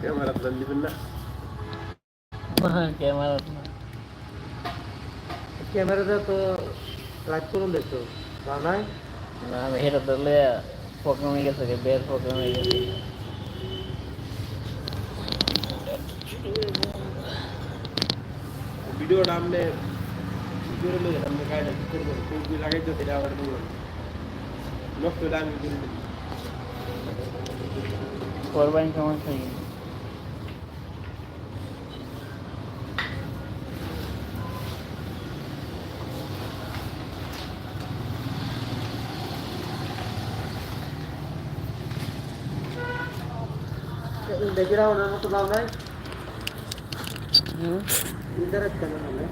camera तो जल्दी बनना हाँ कैमरा कैमराचा तो लाईट करून देतो नाही ना हेरा धरले पकडून गेलं सगळे बेर पकडून गेलं व्हिडिओ डामले व्हिडिओ मध्ये डामले काय करतो खूप बी लागायचं त्याच्यावर मस्त डाम फोर बाईन कमाल सांगितलं దగ్గర ఉన్నాను ఉన్నాయి ఇద్దరు ఎక్కడ ఉన్నాయి